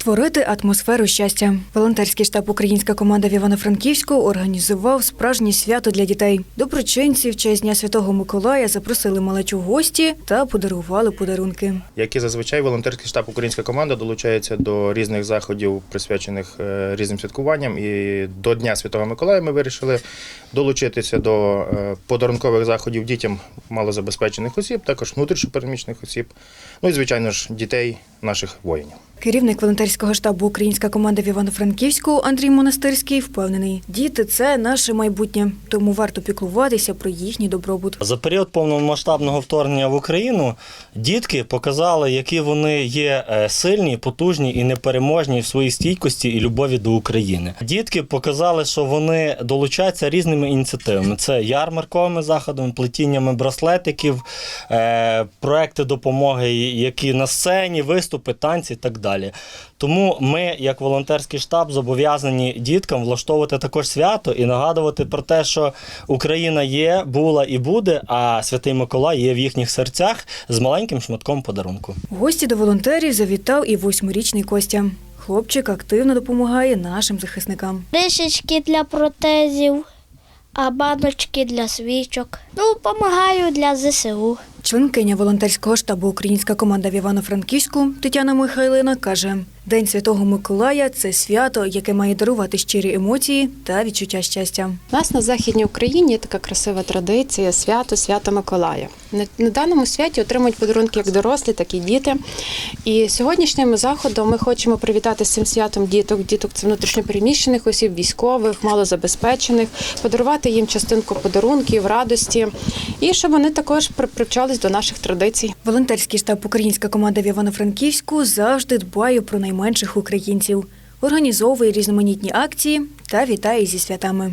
Створити атмосферу щастя. Волонтерський штаб Українська команда в Івано-Франківську організував справжнє свято для дітей. Доброчинці в честь Дня Святого Миколая запросили малечу гості та подарували подарунки. Як і зазвичай, волонтерський штаб Українська команда долучається до різних заходів, присвячених е, різним святкуванням. І до Дня Святого Миколая ми вирішили долучитися до е, подарункових заходів дітям малозабезпечених осіб, також внутрішньопереміщених осіб, ну і звичайно ж дітей наших воїнів. Керівник волонтерського штабу Українська команда в Івано-Франківську Андрій Монастирський впевнений, діти це наше майбутнє, тому варто піклуватися про їхній добробут. За період повномасштабного вторгнення в Україну дітки показали, які вони є е, сильні, потужні і непереможні в своїй стійкості і любові до України. Дітки показали, що вони долучаються різними ініціативами: це ярмарковими заходами, плетіннями браслетиків, е, проекти допомоги, які на сцені, виступи, танці і так далі. Тому ми, як волонтерський штаб, зобов'язані діткам влаштовувати також свято і нагадувати про те, що Україна є, була і буде, а Святий Миколай є в їхніх серцях з маленьким шматком подарунку. В Гості до волонтерів завітав і восьмирічний Костя. Хлопчик активно допомагає нашим захисникам. Ришечки для протезів, а баночки для свічок. Ну, допомагаю для ЗСУ. Членкиня волонтерського штабу Українська команда в Івано-Франківську Тетяна Михайлина каже: День Святого Миколая це свято, яке має дарувати щирі емоції та відчуття щастя. У нас на Західній Україні є така красива традиція свято Свято Миколая. На, даному святі отримують подарунки як дорослі, так і діти. І сьогоднішнім заходом ми хочемо привітати з цим святом діток. Діток це внутрішньопереміщених осіб, військових, малозабезпечених, подарувати їм частинку подарунків, радості, і щоб вони також при- привчались до наших традицій. Волонтерський штаб Українська команда в Івано-Франківську завжди дбає про найменших українців, організовує різноманітні акції та вітає зі святами.